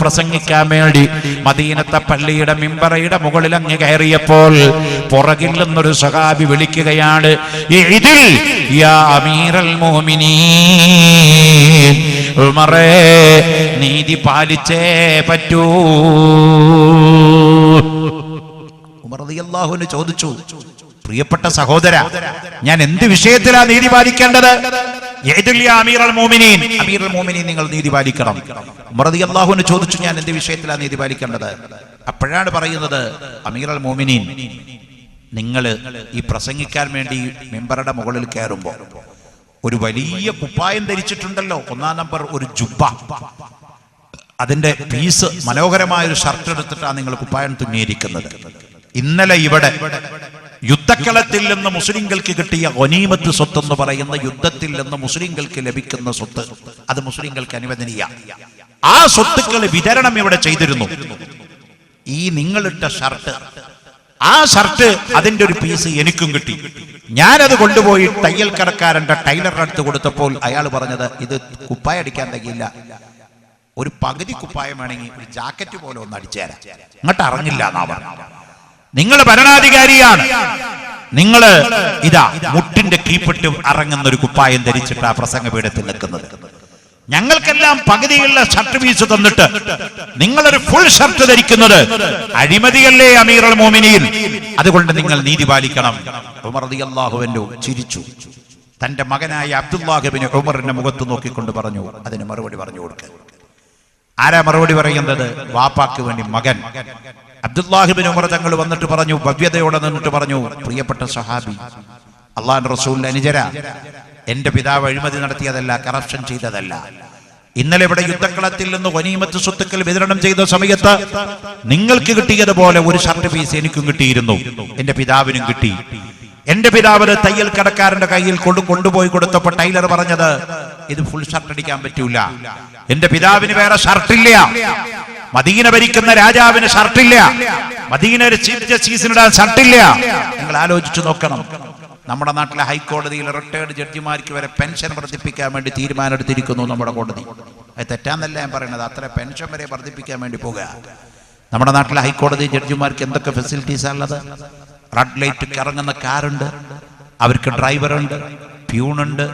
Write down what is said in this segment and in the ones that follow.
പ്രസംഗിക്കാൻ വേണ്ടി മദീനത്തെ പള്ളിയുടെ മിമ്പറയുടെ മുകളിൽ അങ്ങ് കയറിയപ്പോൾ പുറകിൽ നിന്നൊരു സഹാബി വിളിക്കുകയാണ് ഇതിൽ യാ അമീറൽ ഉമറേ നീതി പാലിച്ചേ പറ്റൂ. ഉമർ ചോദിച്ചു പ്രിയപ്പെട്ട സഹോദര ഞാൻ എന്ത് വിഷയത്തിലാ നീതി പാലിക്കേണ്ടത്? നിങ്ങൾ നീതി പാലിക്കണം. മറതി അള്ളാഹുവിന് ചോദിച്ചു ഞാൻ എന്ത് വിഷയത്തിലാണ് നീതി പാലിക്കേണ്ടത്? അപ്പോഴാണ് പറയുന്നത് അമീർ അൽ മോമിനീൻ നിങ്ങൾ ഈ പ്രസംഗിക്കാൻ വേണ്ടി മെമ്പറുടെ മുകളിൽ കയറുമ്പോൾ ഒരു വലിയ കുപ്പായം ധരിച്ചിട്ടുണ്ടല്ലോ ഒന്നാം നമ്പർ ഒരു ജുബ്ബ. അതിന്റെ പീസ് മനോഹരമായ ഒരു ഷർട്ട് എടുത്തിട്ടാണ് നിങ്ങൾ കുപ്പായം തുന്നിയിരിക്കുന്നത്. ഇന്നലെ ഇവിടെ യുദ്ധക്കളത്തിൽ നിന്ന് മുസ്ലിങ്ങൾക്ക് കിട്ടിയ ഒനീമത്ത് സ്വത്ത് എന്ന് പറയുന്ന യുദ്ധത്തിൽ നിന്ന് മുസ്ലിങ്ങൾക്ക് ലഭിക്കുന്ന സ്വത്ത് അത് മുസ്ലിങ്ങൾക്ക് അനുവദനീയ. ആ സ്വത്തുക്കൾ വിതരണം ഇവിടെ ചെയ്തിരുന്നു. ഈ നിങ്ങളിട്ട ഷർട്ട് ആ ഷർട്ട് അതിന്റെ ഒരു പീസ് എനിക്കും കിട്ടി. ഞാനത് കൊണ്ടുപോയി തയ്യൽ കടക്കാരന്റെ ടൈലറിന് അടുത്ത് കൊടുത്തപ്പോൾ അയാൾ പറഞ്ഞത് ഇത് കുപ്പായ അടിക്കാൻ തകയില്ല ഒരു പകുതി കുപ്പായം വേണമെങ്കിൽ ഒരു ജാക്കറ്റ് പോലെ ഒന്ന് അടിച്ചേരാം. ഇങ്ങോട്ട് അറിഞ്ഞില്ല എന്നാ പറഞ്ഞു നിങ്ങൾ ഭരണാധികാരിയാണ്. നിങ്ങൾ ഇതാ മുട്ടിന്റെ കീപ്പിട്ട് ഇറങ്ങുന്ന ഒരു കുപ്പായം ധരിച്ചിട്ട് ആ പ്രസംഗപീഠത്തിൽ നിൽക്കുന്നത്. ഞങ്ങൾക്കെല്ലാം പകുതിയുള്ള ഷർട്ട് പീസ് തന്നിട്ട് നിങ്ങളൊരു ഫുൾ ഷർട്ട് ധരിക്കുന്നത് അഴിമതിയല്ലേ അമീർ മോമിനിയിൽ അതുകൊണ്ട് നിങ്ങൾ നീതി പാലിക്കണം. ഉമർ റളിയല്ലാഹുവിന്റെ ചിരിച്ചു. തന്റെ മകനായ അബ്ദുല്ലാഹിബിന് ഉമറിന്റെ മുഖത്ത് നോക്കിക്കൊണ്ട് പറഞ്ഞു അതിന് മറുപടി പറഞ്ഞു കൊടുക്കുക ആരാ മറുപടി പറയുന്നത്? വാപ്പാക്ക് വേണ്ടി മകൻ. അബ്ദുല്ലാഹിബിൻ ഉമർ തങ്ങൾ വന്നിട്ട് പറഞ്ഞു ഭവ്യതയോടെ നിന്നിട്ട് പറഞ്ഞു പ്രിയപ്പെട്ട സഹാബി അള്ളാൻ റസൂലിന്റെ അനുജര എന്റെ പിതാവ് അഴിമതി നടത്തിയതല്ല കറപ്ഷൻ ചെയ്തതല്ല. ഇന്നലെ ഇവിടെ യുദ്ധക്കളത്തിൽ നിന്ന് വനീമത്ത് സ്വത്തുക്കൾ വിതരണം ചെയ്ത സമയത്ത് നിങ്ങൾക്ക് കിട്ടിയതുപോലെ ഒരു ഷർട്ട് പീസ് എനിക്കും കിട്ടിയിരുന്നു. എന്റെ പിതാവിനും കിട്ടി. എന്റെ പിതാവിന് തയ്യൽ കടക്കാരന്റെ കയ്യിൽ കൊണ്ട് കൊണ്ടുപോയി കൊടുത്തപ്പോ ടൈലർ പറഞ്ഞത് ഇത് ഫുൾ ഷർട്ട് അടിക്കാൻ പറ്റൂല. എന്റെ പിതാവിന് വേറെ ഷർട്ടില്ല മദീന ഭരിക്കുന്ന രാജാവിന് ഷർട്ടില്ല മദീന ഒരു ചീഫ് ജസ്റ്റിസിനിടാൻ ഷർട്ടില്ല നിങ്ങൾ ആലോചിച്ചു നോക്കണം. നമ്മുടെ നാട്ടിലെ ഹൈക്കോടതിയിൽ റിട്ടയർഡ് ജഡ്ജിമാർക്ക് വരെ പെൻഷൻ വർദ്ധിപ്പിക്കാൻ വേണ്ടി തീരുമാനമെടുത്തിരിക്കുന്നു നമ്മുടെ കോടതി. അത് തെറ്റാന്നല്ല ഞാൻ പറയുന്നത്. അത്ര പെൻഷൻ വരെ വർദ്ധിപ്പിക്കാൻ വേണ്ടി പോകുക നമ്മുടെ നാട്ടിലെ ഹൈക്കോടതി ജഡ്ജിമാർക്ക് എന്തൊക്കെ ഫെസിലിറ്റീസാണ് ഉള്ളത്? റെഡ് ലൈറ്റ് കറങ്ങുന്ന കാറുണ്ട് അവർക്ക് ഡ്രൈവറുണ്ട് പ്യൂണുണ്ട്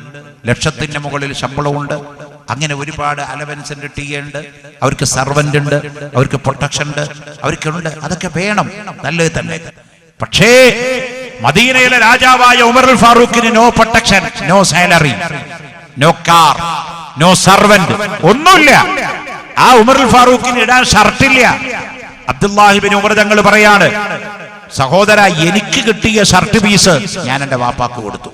ലക്ഷത്തിന്റെ മുകളിൽ ശമ്പളമുണ്ട് അങ്ങനെ ഒരുപാട് അലവൻസിന്റെ ടി ഉണ്ട്. അവർക്ക് സർവന്റ് ഉണ്ട്. അവർക്ക് പ്രൊട്ടക്ഷൻ ഉണ്ട്. അവർക്കുണ്ട്. അതൊക്കെ വേണം. നല്ലത് തന്നെ. പക്ഷേ മദീനയിലെ രാജാവായ Umar ഫാറൂഖിന് no protection no salary no car no servant ഒന്നുമില്ല. ആ ഉമർ ഫാറൂഖിന് ഇടാൻ ഷർട്ടില്ല. അബ്ദുല്ലാഹിബിൻ ഉമർ തങ്ങൾ പറയാണ് സഹോദര എനിക്ക് കിട്ടിയ ഷർട്ട് പീസ് ഞാൻ എന്റെ വാപ്പാക്ക് കൊടുത്തു.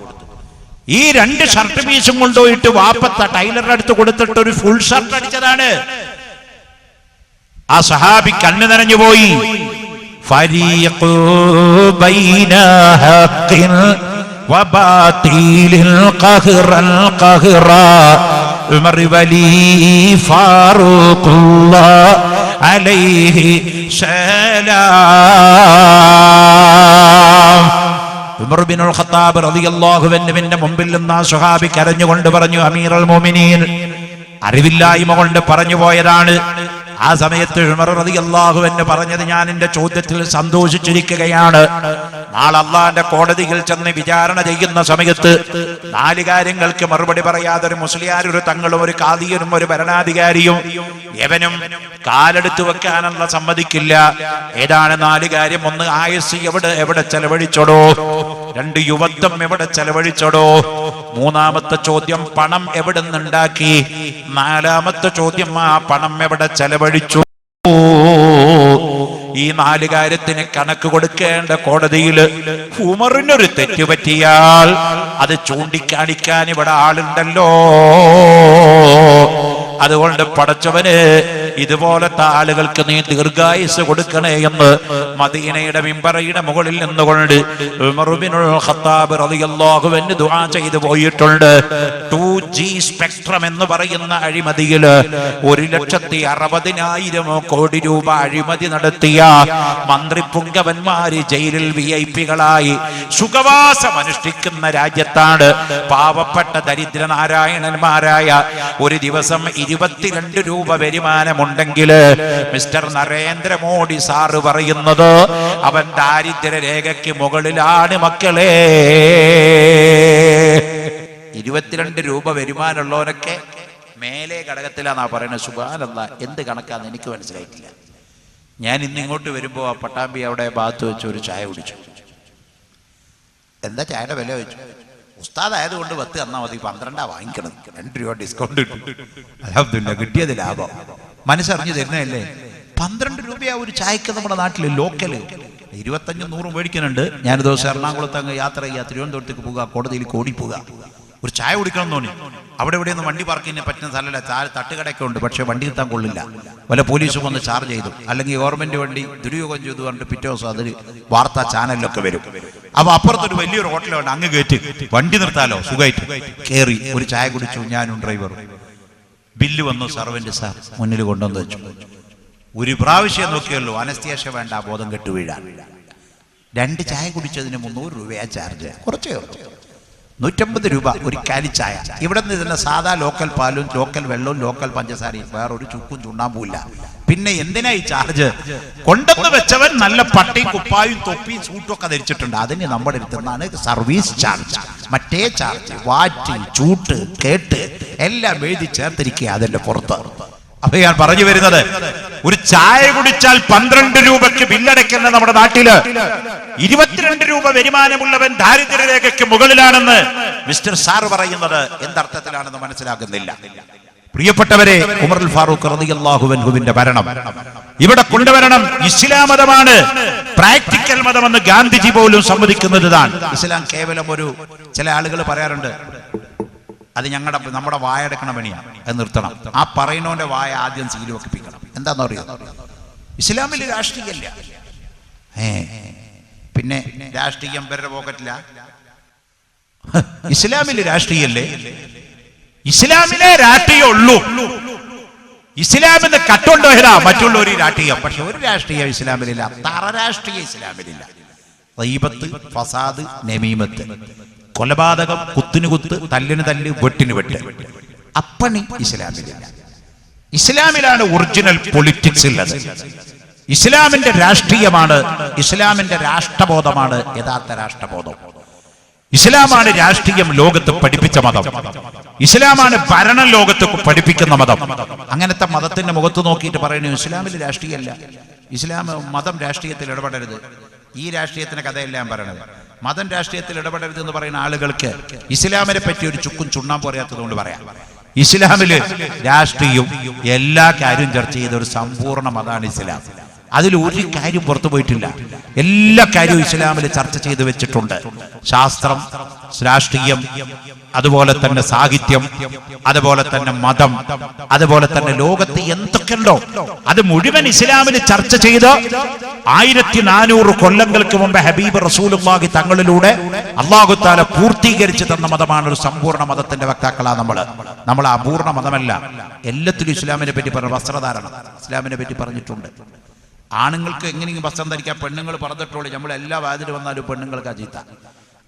ഈ രണ്ട് ഷർട്ട് പീസും കൊണ്ടുപോയിട്ട് വാപ്പത്ത ടൈലറുടെ അടുത്ത് കൊടുത്തിട്ട് ഒരു ഫുൾ ഷർട്ട് അടിച്ചതാണ്. ആ സഹാബി കണ്ണു നനഞ്ഞു പോയി. ഫരീഖു അലൈഹി സലാം. ഉമർബിനുൽ ഖത്താബ് റളിയല്ലാഹു അൻഹുവിന്റെ മുമ്പിൽ നിന്ന് ആ സ്വഹാബി കരഞ്ഞുകൊണ്ട് പറഞ്ഞു അമീറുൽ മുഅ്മിനീൻ അറിവില്ലായ്മ കൊണ്ട് പറഞ്ഞു പോയതാണ്. ആ സമയത്ത് അള്ളാഹു എന്ന് പറഞ്ഞത് ഞാൻ എന്റെ ചോദ്യത്തിൽ സന്തോഷിച്ചിരിക്കുകയാണ്. നാളെ അള്ളാഹിന്റെ കോടതിയിൽ ചെന്ന് വിചാരണ ചെയ്യുന്ന സമയത്ത് നാല് കാര്യങ്ങൾക്ക് മറുപടി പറയാതെ ഒരു മുസ്ലിയാർ ഒരു തങ്ങളും ഒരു കാതിയനും ഒരു ഭരണാധികാരിയും എവനും കാലെടുത്ത് വെക്കാനുള്ള സമ്മതിക്കില്ല. ഏതാണ് നാല് കാര്യം? ഒന്ന് ആയുസ് എവിടെ? എവിടെ ചെലവഴിച്ചോടോ? രണ്ട് യുവത്വം എവിടെ ചെലവഴിച്ചോടോ? മൂന്നാമത്തെ ചോദ്യം പണം എവിടെ നിന്നുണ്ടാക്കി നാലാമത്തെ ചോദ്യം ആ പണം എവിടെ ചെലവഴിച്ചു ഈ നാല് കാര്യത്തിന് കണക്ക് കൊടുക്കേണ്ട കോടതിയിൽ ഉമറിനൊരു തെറ്റ് പറ്റിയാൽ അത് ചൂണ്ടിക്കാണിക്കാൻ ഇവിടെ ആളുണ്ടല്ലോ. അതുകൊണ്ട് പടച്ചവന് ഇതുപോലത്തെ ആളുകൾക്ക് നീ ദീർഘായുസ് കൊടുക്കണേ എന്ന് മദീനയുടെ മിമ്പറയുടെ മുകളിൽ നിന്നുകൊണ്ട് ഖത്താബ് ദുആ ചെയ്തു പോയിട്ടുണ്ട്. ടു ജി സ്പെക്ട്രം എന്ന് പറയുന്ന അഴിമതിയിൽ ഒരു ലക്ഷത്തി അറുപതിനായിരം കോടി രൂപ അഴിമതി നടത്തിയ മന്ത്രി പുങ്കവന്മാര് ജയിലിൽ വി ഐ പികളായി സുഖവാസം അനുഷ്ഠിക്കുന്ന രാജ്യത്താണ് പാവപ്പെട്ട ദരിദ്ര നാരായണന്മാരായ ഒരു ദിവസം ഇരുപത്തിരണ്ട് രൂപ വരുമാനമുണ്ടെങ്കിൽ മിസ്റ്റർ നരേന്ദ്രമോദി സാറ് പറയുന്നത് അവൻ ദാരിദ്ര്യ രേഖയ്ക്ക് മുകളിലാണ് മക്കളെ. ഇരുപത്തിരണ്ട് രൂപ വരുമാനമുള്ളവനൊക്കെ മേലെ ഘടകത്തിലാന്നാ പറയുന്നത്. സുബാനല്ല എന്ത് കണക്കാന്ന് എനിക്ക് മനസ്സിലായിട്ടില്ല. ഞാൻ ഇന്ന് ഇങ്ങോട്ട് വരുമ്പോൾ ആ പട്ടാമ്പി അവിടെ ഭാഗത്ത് വെച്ച് ഒരു ചായ കുടിച്ചു. എന്താ ചായയുടെ വില വെച്ചു ഉസ്താദ് ആയതുകൊണ്ട് പത്ത് തന്നാൽ മതി പന്ത്രണ്ടാ വാങ്ങിക്കണം രണ്ട് രൂപ ഡിസ്കൗണ്ട് അലഹമില്ല കിട്ടിയത് ലാഭം. മനസ്സറിഞ്ഞു തരുന്നതല്ലേ? പന്ത്രണ്ട് രൂപയാ ഒരു ചായക്ക് നമ്മുടെ നാട്ടിൽ ലോക്കൽ. ഇരുപത്തഞ്ചും നൂറും മേടിക്കുന്നുണ്ട്. ഞാൻ ദിവസം എറണാകുളത്ത് അങ്ങ് യാത്ര ചെയ്യുക തിരുവനന്തപുരത്തേക്ക് പോകുക കോടതിയിൽ കോടി പോകുക ഒരു ചായ കുടിക്കണം തോന്നി. അവിടെ ഇവിടെ ഒന്നും വണ്ടി പാർക്കിങ്ങിന് പറ്റുന്ന സ്ഥലമല്ല. ചായ തട്ടുകടയൊക്കെ ഉണ്ട്. പക്ഷേ വണ്ടി എത്താൻ കൊള്ളില്ല. വല്ല പോലീസും വന്ന് ചാർജ് ചെയ്തു. അല്ലെങ്കിൽ ഗവൺമെന്റ് വണ്ടി ദുരുപയോഗം ചെയ്തു പറഞ്ഞിട്ട് പിറ്റേ ദിവസം അതിൽ വാർത്താ ചാനലിലൊക്കെ വരും. അപ്പൊ അപ്പുറത്തൊരു വലിയൊരു ഹോട്ടലുണ്ട് അങ്ങ് കയറ്റി വണ്ടി നിർത്താലോ? സുഖമായിട്ട് കയറി ഒരു ചായ കുടിച്ചു. ഞാനും ഡ്രൈവറും ബില്ല് വന്നു സർവന്റ് സാർ മുന്നിൽ കൊണ്ടുവന്ന് വെച്ചു. ഒരു പ്രാവശ്യം നോക്കിയല്ലോ അനസ്ത്യാശ വേണ്ട ബോധം കെട്ടു വീഴാൻ. രണ്ട് ചായ കുടിച്ചതിന് മുന്നൂറ് രൂപയാ ചാർജ്. കുറച്ചേ നൂറ്റമ്പത് രൂപ ഒരു കാലിച്ചായ ഇവിടെ നിന്ന് തന്നെ സാധാ ലോക്കൽ പാലും ലോക്കൽ വെള്ളവും ലോക്കൽ പഞ്ചസാരയും വേറെ ഒരു ചുക്കും ചുണ്ണാമ്പൂല്ല പിന്നെ എന്തിനാ ഈ ചാർജ്? കൊണ്ടെന്ന് വെച്ചവൻ നല്ല പട്ടിയും കുപ്പായും തൊപ്പിയും സൂട്ടും ഒക്കെ ധരിച്ചിട്ടുണ്ട്. അതിന് നമ്മുടെ അടുത്തുനിന്നാണ് സർവീസ് ചാർജ്. മറ്റേ ചാർജ് വാറ്റ് ചൂട്ട് കേട്ട് എല്ലാം എഴുതി ചേർത്തിരിക്കുക അതിന്റെ പുറത്ത്. അപ്പൊ ഞാൻ പറഞ്ഞു വരുന്നത് ഒരു ചായ കുടിച്ചാൽ പന്ത്രണ്ട് രൂപയ്ക്ക് ബില്ലടയ്ക്കുന്ന നമ്മുടെ നാട്ടിൽ ഇരുപത്തിരണ്ട് രൂപ വരുമാനമുള്ളവൻ ദാരിദ്ര്യരേഖയ്ക്ക് മുകളിലാണെന്ന് മിസ്റ്റർ സാർ പറയുന്നത് എന്തർത്ഥത്തിലാണെന്ന് മനസ്സിലാകുന്നില്ല പ്രിയപ്പെട്ടവരെ ഉമർ ഫാറൂഖ് റളിയല്ലാഹുവിന്റെ ഭരണം ഇവിടെ കൊണ്ടുവരണം. ഇസ്ലാം മതമാണ്. പ്രാക്ടിക്കൽ മതമെന്ന് ഗാന്ധിജി പോലും സമ്മതിക്കുന്നത് ഇസ്ലാം കേവലം ഒരു ചില ആളുകൾ പറയാറുണ്ട് അത് ഞങ്ങളുടെ നമ്മുടെ വായ എടുക്കണ പണിയാണ് അത് നിർത്തണം. ആ പറയുന്നവന്റെ വായ ആദ്യം സീൽ എന്താന്ന് അറിയാം? ഇസ്ലാമിൽ രാഷ്ട്രീയമല്ല ഏ പിന്നെ രാഷ്ട്രീയം പേരുടെ പോക്കറ്റില്ല ഇസ്ലാമിൽ രാഷ്ട്രീയല്ലേ? ഇസ്ലാമിലെ രാഷ്ട്രീയം ഉള്ളൂ. ഇസ്ലാമിന്ന് കട്ടുണ്ടോഹരാ മറ്റുള്ള ഒരു രാഷ്ട്രീയം. പക്ഷെ ഒരു രാഷ്ട്രീയം ഇസ്ലാമിലില്ല. തറ രാഷ്ട്രീയ ഇസ്ലാമിലില്ല. റീബത്ത് ഫസാദ് നമീമത്ത്. കൊലപാതകം കുത്തിന് കുത്ത് തല്ലിന് തല്ല് വെട്ടിന് വെട്ട്. അപ്പണി ഇസ്ലാമിലില്ല. ഇസ്ലാമിലാണ് ഒറിജിനൽ പൊളിറ്റിക്സ് ഉള്ളത്. ഇസ്ലാമിന്റെ രാഷ്ട്രീയമാണ് ഇസ്ലാമിന്റെ രാഷ്ട്രബോധമാണ് യഥാർത്ഥ രാഷ്ട്രബോധം. ഇസ്ലാമാണ് രാഷ്ട്രീയം ലോകത്ത് പഠിപ്പിച്ച മതം. ഇസ്ലാമാണ് ഭരണം ലോകത്ത് പഠിപ്പിക്കുന്ന മതം. അങ്ങനത്തെ മതത്തിന്റെ മുഖത്ത് നോക്കിയിട്ട് പറയുന്നു ഇസ്ലാമിൽ രാഷ്ട്രീയമല്ല ഇസ്ലാം മതം രാഷ്ട്രീയത്തിൽ ഇടപെടരുത്. ഈ രാഷ്ട്രീയത്തിന്റെ കഥയെല്ലാം പറയണത്. മതം രാഷ്ട്രീയത്തിൽ ഇടപെടരുത് എന്ന് പറയുന്ന ആളുകൾക്ക് ഇസ്ലാമിനെ പറ്റി ഒരു ചുക്കും ചുണ്ണാൻ പറയാത്തത് കൊണ്ട് പറയാം. ഇസ്ലാമിൽ രാഷ്ട്രീയവും എല്ലാ കാര്യവും ചർച്ച ചെയ്ത ഒരു സമ്പൂർണ മതമാണ് ഇസ്ലാം. അതിൽ ഒരു കാര്യം പുറത്തു പോയിട്ടില്ല. എല്ലാ കാര്യവും ഇസ്ലാമിൽ ചർച്ച ചെയ്ത് വെച്ചിട്ടുണ്ട്. ശാസ്ത്രം രാഷ്ട്രീയം അതുപോലെ തന്നെ സാഹിത്യം അതുപോലെ തന്നെ മതം അതുപോലെ തന്നെ ലോകത്ത് എന്തൊക്കെയുണ്ടോ അത് മുഴുവൻ ഇസ്ലാമിൽ ചർച്ച ചെയ്ത് ആയിരത്തി നാനൂറ് കൊല്ലങ്ങൾക്ക് മുമ്പ് ഹബീബ് റസൂലുള്ളാഹി തങ്ങളിലൂടെ അള്ളാഹു താല പൂർത്തീകരിച്ചു തന്ന മതമാണ് ഒരു സമ്പൂർണ മതത്തിന്റെ വക്താക്കളാണ് നമ്മൾ. നമ്മൾ അപൂർണ മതമല്ല. എല്ലാത്തിലും ഇസ്ലാമിനെ പറ്റി പറഞ്ഞു വസ്ത്രധാരണം ഇസ്ലാമിനെ പറ്റി പറഞ്ഞിട്ടുണ്ട്. ആണുങ്ങൾക്ക് എങ്ങനെയെങ്കിലും വസ്ത്രം ധരിക്കാം പെണ്ണുങ്ങൾ പറഞ്ഞിട്ടുള്ളൂ നമ്മൾ എല്ലാ വാതിൽ വന്നാലും പെണ്ണുങ്ങൾക്ക് അജീത്ത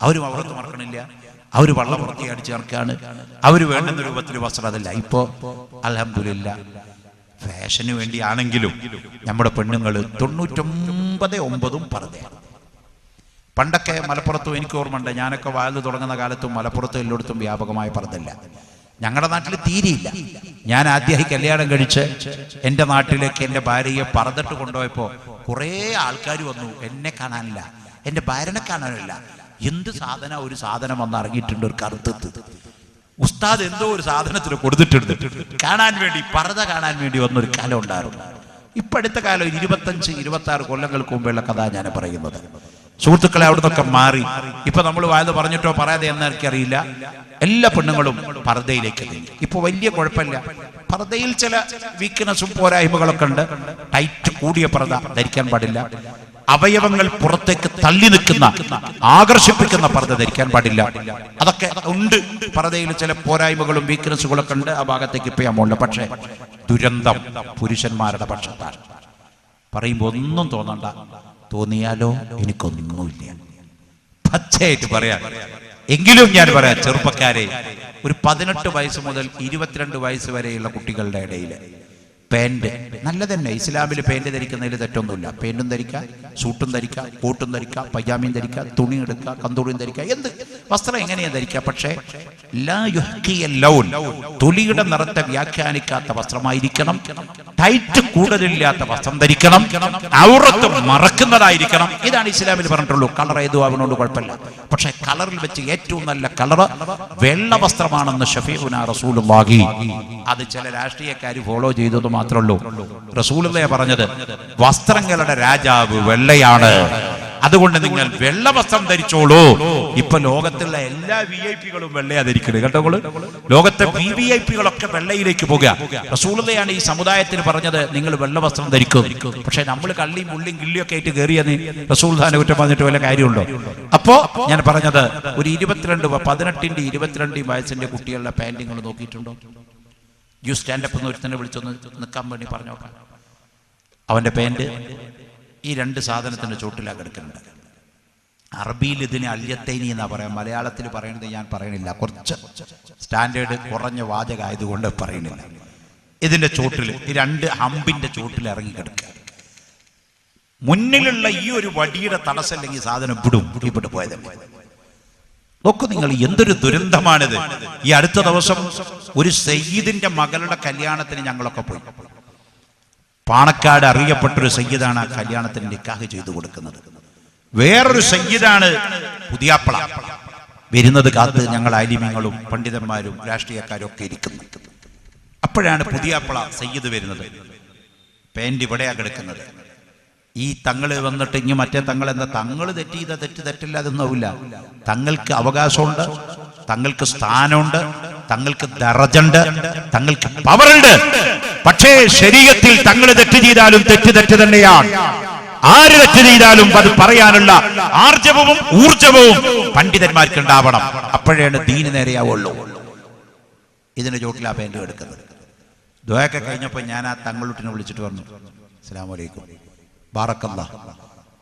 അവരും അവർക്ക് മറക്കണില്ല. അവർ വള്ളം അടിച്ച് ചേർക്കാണ് അവർ വേണ്ടുന്ന രൂപത്തിൽ വസ്ത്രം അതല്ല. ഇപ്പോ അലഹമില്ല ഫാഷന് വേണ്ടിയാണെങ്കിലും നമ്മുടെ പെണ്ണുങ്ങൾ തൊണ്ണൂറ്റൊമ്പത് ഒമ്പതും പറഞ്ഞു. പണ്ടൊക്കെ മലപ്പുറത്തും എനിക്ക് ഓർമ്മയുണ്ട്. ഞാനൊക്കെ വാതിൽ തുടങ്ങുന്ന കാലത്തും മലപ്പുറത്തും എല്ലായിടത്തും വ്യാപകമായി പറഞ്ഞില്ല. ഞങ്ങളുടെ നാട്ടിൽ തീരെയില്ല. ഞാൻ ആദ്യമായി കല്യാണം കഴിച്ച് എന്റെ നാട്ടിലേക്ക് എന്റെ ഭാര്യയെ പറന്നിട്ട് കൊണ്ടുപോയപ്പോൾ കുറേ ആൾക്കാർ വന്നു. എന്നെ കാണാനില്ല. എന്റെ ഭാര്യനെ കാണാനില്ല. എന്ത് സാധന ഒരു സാധനം വന്ന് ഇറങ്ങിയിട്ടുണ്ട് ഒരു കറുത്തത്ത് ഉസ്താദ് എന്തോ ഒരു സാധനത്തിന് കൊടുത്തിട്ടുണ്ട്. കാണാൻ വേണ്ടി പറത കാണാൻ വേണ്ടി വന്നൊരു കാലം ഉണ്ടായിരുന്നു. ഇപ്പോഴത്തെ കാലം ഇരുപത്തഞ്ച് ഇരുപത്തി ആറ് കൊല്ലങ്ങൾക്ക് മുമ്പുള്ള കഥ ഞാൻ പറയുന്നത്. സുഹൃത്തുക്കളെ അവിടെ നിന്നൊക്കെ മാറി. ഇപ്പൊ നമ്മൾ വായത് പറഞ്ഞിട്ടോ പറയാതെ എന്ന് എനിക്കറിയില്ല എല്ലാ പെണ്ണുങ്ങളും പർദ്ദയിലേക്ക് ഇപ്പൊ വലിയ കുഴപ്പമില്ല. പർദ്ദയിൽ ചില വീക്ക്നെസ്സും പോരായ്മകളൊക്കെ ഉണ്ട്. ടൈറ്റ് കൂടിയ പർദ്ദ ധരിക്കാൻ പാടില്ല. അവയവങ്ങൾ പുറത്തേക്ക് തള്ളി നിൽക്കുന്ന ആകർഷിപ്പിക്കുന്ന പർദ്ദ ധരിക്കാൻ പാടില്ല. അതൊക്കെ ഉണ്ട്. പർദ്ദയിൽ ചില പോരായ്മകളും വീക്ക്നെസ്സുകളൊക്കെ ഉണ്ട്. ആ ഭാഗത്തേക്ക് ഇപ്പൊ ഞാൻ പക്ഷേ ദുരന്തം പുരുഷന്മാരുടെ പക്ഷത്താണ് പറയുമ്പോ ഒന്നും തോന്നണ്ട. തോന്നിയാലോ? എനിക്കൊന്നുമില്ല. പച്ചയായിട്ട് പറയാ. എങ്കിലും ഞാൻ പറയാം ചെറുപ്പക്കാരെ ഒരു പതിനെട്ട് വയസ്സ് മുതൽ ഇരുപത്തിരണ്ട് വയസ്സ് വരെയുള്ള കുട്ടികളുടെ ഇടയിൽ പാന്റ് നല്ല തന്നെ ഇസ്ലാമിൽ പാന്റ് ധരിക്കുന്നതിൽ തെറ്റൊന്നുമില്ല. പാന്റും ധരിക്കാം സൂട്ടും ധരിക്കാം കോട്ടും ധരിക്കാം പൈജാമയും ധരിക്കാം തുണി എടുക്കുക കന്തുളിയും ധരിക്കാം എന്ത്? വസ്ത്രം എങ്ങനെയാണ് ധരിക്കുക പക്ഷേ ലൗൻ. തൊലിയുടെ നിറത്തെ വ്യാഖ്യാനിക്കാത്ത വസ്ത്രമായിരിക്കണം. ടൈറ്റ് കൂടുതലില്ലാത്ത വസ്ത്രം ധരിക്കണം. ഔറത്ത് മറക്കുന്നതായിരിക്കണം. ഇതാണ് ഇസ്ലാമിൽ പറഞ്ഞിട്ടുള്ളൂ. കളർ ഏതു ആവുന്നതുകൊണ്ട് കുഴപ്പമില്ല. പക്ഷെ കളറിൽ വെച്ച് ഏറ്റവും നല്ല കളർ വെള്ള വസ്ത്രമാണെന്ന് ഷഫീഖുന റസൂലുള്ളാഹി. അത് ചില രാഷ്ട്രീയക്കാർ ഫോളോ ചെയ്തത് മാത്രമേ ഉള്ളൂ. റസൂലുള്ളയെ പറഞ്ഞത് വസ്ത്രങ്ങളുടെ രാജാവ് വെള്ളയാണ്. അതുകൊണ്ട് നിങ്ങൾ വെള്ള വസ്ത്രം ധരിച്ചോളൂ. ഇപ്പൊ ലോകത്തുള്ള എല്ലാ വി ഐ പികളും വെള്ളയാ ധരിക്കുന്നത് കേട്ടോ ലോകത്തെ വി വി ഐ പികളൊക്കെ വെള്ളയിലേക്ക് പോകുക. റസൂലതയാണ് ഈ സമുദായത്തിന് പറഞ്ഞത് നിങ്ങൾ വെള്ള വസ്ത്രം ധരിക്കും. പക്ഷെ നമ്മൾ കള്ളിയും ഉള്ളിയും കിള്ളിയും ഒക്കെ ആയിട്ട് കയറിയെന്ന് റസൂൽ ഖാനെ കുറ്റം പറഞ്ഞിട്ട് വല്ല കാര്യമുണ്ടോ? അപ്പോ ഞാൻ പറഞ്ഞത് ഒരു ഇരുപത്തിരണ്ട് പതിനെട്ടിന്റെ ഇരുപത്തിരണ്ട് വയസ്സിന്റെ കുട്ടികളുടെ പാന്റിങ്ങൾ നോക്കിയിട്ടുണ്ടോ? യു സ്റ്റാൻഡപ്പ് എന്ന് ഒരുത്തനെ വിളിച്ചൊന്ന് നിൽക്കാൻ വേണ്ടി പറഞ്ഞു നോക്കാം അവന്റെ പാന്റ് ഈ രണ്ട് സാധനത്തിന്റെ ചോട്ടിലാണ് കിടക്കുന്നുണ്ട് അറബിയിൽ ഇതിനെ അല്യത്തൈനി എന്നാ പറയാം. മലയാളത്തിൽ പറയുന്നത് ഞാൻ പറയണില്ല കുറച്ച് സ്റ്റാൻഡേർഡ് കുറഞ്ഞ വാചകമായതുകൊണ്ട് പറയണില്ല ഇതിന്റെ ചോട്ടിൽ ഈ രണ്ട് ഹമ്പിന്റെ ചോട്ടിൽ ഇറങ്ങി കിടക്കുക. മുന്നിലുള്ള ഈ ഒരു വടിയുടെ തടസ്സം അല്ലെങ്കിൽ സാധനം വിടും. ഇവിടെ പോയത് നോക്കൂ നിങ്ങൾ എന്തൊരു ദുരന്തമാണിത്. ഈ അടുത്ത ദിവസം ഒരു സയ്യിദിന്റെ മകളുടെ കല്യാണത്തിന് ഞങ്ങളൊക്കെ പോയി. പാണക്കാട് അറിയപ്പെട്ടൊരു സയ്യിദാണ് ആ കല്യാണത്തിന് നിക്കാഹ് ചെയ്തു കൊടുക്കുന്നത്. വേറൊരു സയ്യിദാണ് പുതിയാപ്പള. വരുന്നത് കാത്ത് ഞങ്ങൾ അലിമ്യങ്ങളും പണ്ഡിതന്മാരും രാഷ്ട്രീയക്കാരും ഒക്കെ ഇരിക്കുന്നു. അപ്പോഴാണ് പുതിയാപ്പള സയ്യിദ് വരുന്നത്. പാന്റ് ഇവിടെയാണ് കിടക്കുന്നത്. ഈ തങ്ങൾ വന്നിട്ട് ഇനി മറ്റേ തങ്ങൾ എന്താ തങ്ങൾ തെറ്റ് ചെയ്ത തെറ്റ് തെറ്റില്ല അതൊന്നുമില്ല തങ്ങൾക്ക് അവകാശമുണ്ട് തങ്ങൾക്ക് സ്ഥാനമുണ്ട് തങ്ങൾക്ക് ദറജുണ്ട് തങ്ങൾക്ക് പവറുണ്ട്. പക്ഷേ ശരീരത്തിൽ തങ്ങൾ തെറ്റ് ചെയ്താലും തെറ്റ് തെറ്റ് തന്നെയാണ്. ആര് തെറ്റ് ചെയ്താലും അത് പറയാനുള്ള ആർജവവും ഊർജവും പണ്ഡിതന്മാർക്ക് ഉണ്ടാവണം. അപ്പോഴാണ് ദീന് നേരെയാവുള്ളൂ. ഇതിന്റെ ചോട്ടിലാ പേന്റ് എടുക്കുന്നത്. ദ്വയൊക്കെ കഴിഞ്ഞപ്പോൾ ഞാൻ ആ തങ്ങളുട്ടിനെ വിളിച്ചിട്ട് പറഞ്ഞു അസ്സാം അലൈക്കും. ബാറക്കല്ല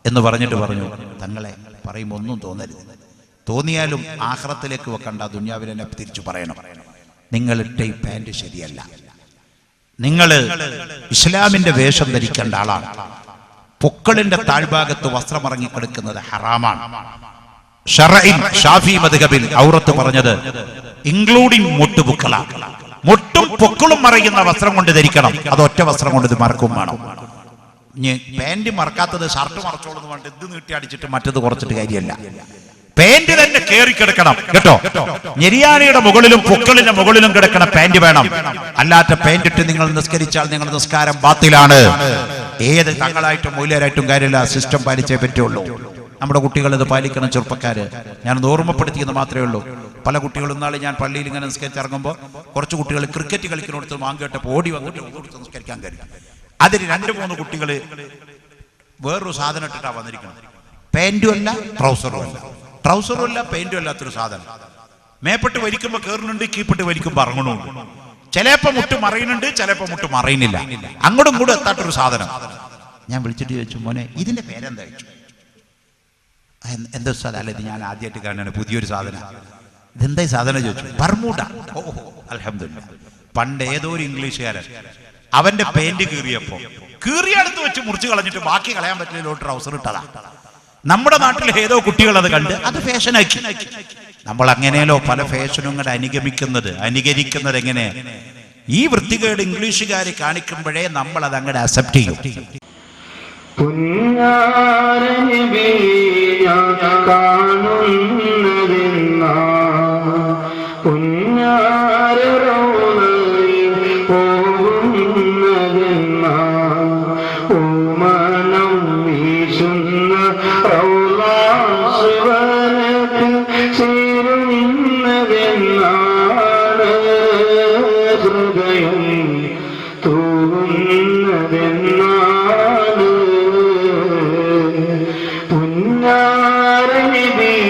എന്ന് പറഞ്ഞിട്ട് പറഞ്ഞു തങ്ങളെ പറയുമ്പോൾ ഒന്നും തോന്നരുത്. തോന്നിയാലും ആഹ്റത്തിലേക്ക് വെക്കണ്ട ദുന്യാവിനെ തിരിച്ചു പറയണം. നിങ്ങൾ ഇട്ട ഈ പാന്റ് ശരിയല്ല. നിങ്ങൾ ഇസ്ലാമിന്റെ വേഷം ധരിക്കേണ്ട ആളാണ്. പൊക്കളിന്റെ താഴ്ഭാഗത്ത് വസ്ത്രം കിടക്കുന്നത് ഹറാമാണ്. ഷാഫി മദ്ഹബിൽ ഔറത്ത് പറഞ്ഞത് ഇൻക്ലൂഡിംഗ് മുട്ടുപുക്കള. മുട്ടും പൊക്കളും മറയുന്ന വസ്ത്രം കൊണ്ട് ധരിക്കണം. അത് ഒറ്റ വസ്ത്രം കൊണ്ട് ഇത് മറക്കും വേണം. ഇനി പാന്റ് മറക്കാത്തത് ഷർട്ട് മറച്ചോളൂ എന്ന് പറഞ്ഞിട്ട് ഇത് നീട്ടി അടിച്ചിട്ട് മറ്റത് കുറച്ചിട്ട് കാര്യമല്ല. പാന്റ് തന്നെ കേറി കിടക്കണം കേട്ടോ? ഞെരിയാണിയുടെ മുകളിലും പൊക്കളിന്റെ മുകളിലും കിടക്കണ പാന്റ് വേണം. അല്ലാത്ത പാന്റ് ഇട്ട് നിങ്ങൾ നിസ്കരിച്ചാൽ നിങ്ങൾ നിസ്കാരം ബാത്തിലാണ്. ഏത് തങ്ങളായിട്ടും മൂല്യരായിട്ടും കാര്യമില്ല സിസ്റ്റം പാലിച്ചേ പറ്റുള്ളൂ. നമ്മുടെ കുട്ടികൾ ഇത് പാലിക്കണം ചെറുപ്പക്കാര്. ഞാനത് ഓർമ്മപ്പെടുത്തിയെന്ന് മാത്രമേ ഉള്ളൂ. പല കുട്ടികളും ഇന്നാളെ ഞാൻ പള്ളിയിൽ ഇങ്ങനെ നിസ്കരിച്ചിറങ്ങുമ്പോൾ കുറച്ച് കുട്ടികൾ ക്രിക്കറ്റ് കളിക്കുന്നിടത്ത് വാങ്ങിയിട്ടപ്പോൾ ഓടി വന്നിട്ട് നിസ്കരിക്കാൻ കഴിയും അതിൽ രണ്ട് മൂന്ന് കുട്ടികൾ വേറൊരു സാധനം ഇട്ടിട്ടാണ് വന്നിരിക്കുന്നത് പാന്റും അല്ല ട്രൗസറും അല്ല. ട്രൗസറും അല്ല പാന്റും അല്ലാത്തൊരു സാധനം. മേപ്പെട്ട് വലിക്കുമ്പോൾ കയറുന്നുണ്ട് കീപ്പിട്ട് വലിക്കുമ്പോൾ ഇറങ്ങണുണ്ട് ചിലപ്പോൾ മുട്ട് മറിയുന്നുണ്ട് ചിലപ്പോൾ മുട്ട് മറിയുന്നില്ല. അങ്ങോട്ടും ഇങ്ങോട്ടും എത്താത്തൊരു സാധനം. ഞാൻ വിളിച്ചിട്ട് ചോദിച്ചു മോനെ ഇതിന്റെ പേരെന്താ? വെച്ചു "ആ, എന്ത് സാധനം? അല്ലെങ്കിൽ ഞാൻ ആദ്യമായിട്ട് കാണുകയാണ്. പുതിയൊരു സാധനം. ഇതെന്താ സാധനം? ചോദിച്ചു. ബർമൂഡ. ഓഹോ അലഹമില്ല പണ്ട് ഏതോ ഒരു ഇംഗ്ലീഷുകാരൻ അവന്റെ പെയിന്റ് കീറിയപ്പോ. കീറിയെടുത്ത് വെച്ച് മുറിച്ച് കളഞ്ഞിട്ട് ബാക്കി കളയാൻ പറ്റില്ല ട്രൗസർ ഇട്ടതാ. നമ്മുടെ നാട്ടിൽ ഏതോ കുട്ടികൾ അത് കണ്ട് അത് ഫാഷനാക്കി നമ്മൾ അങ്ങനെയല്ലോ പല ഫാഷനും കൂടെ അനുഗമിക്കുന്നത്. അനുകരിക്കുന്നത് എങ്ങനെ? ഈ വൃത്തികേട് ഇംഗ്ലീഷുകാർ കാണിക്കുമ്പോഴേ നമ്മൾ അത് അങ്ങോട്ട് അക്സെപ്റ്റ് ചെയ്യും. be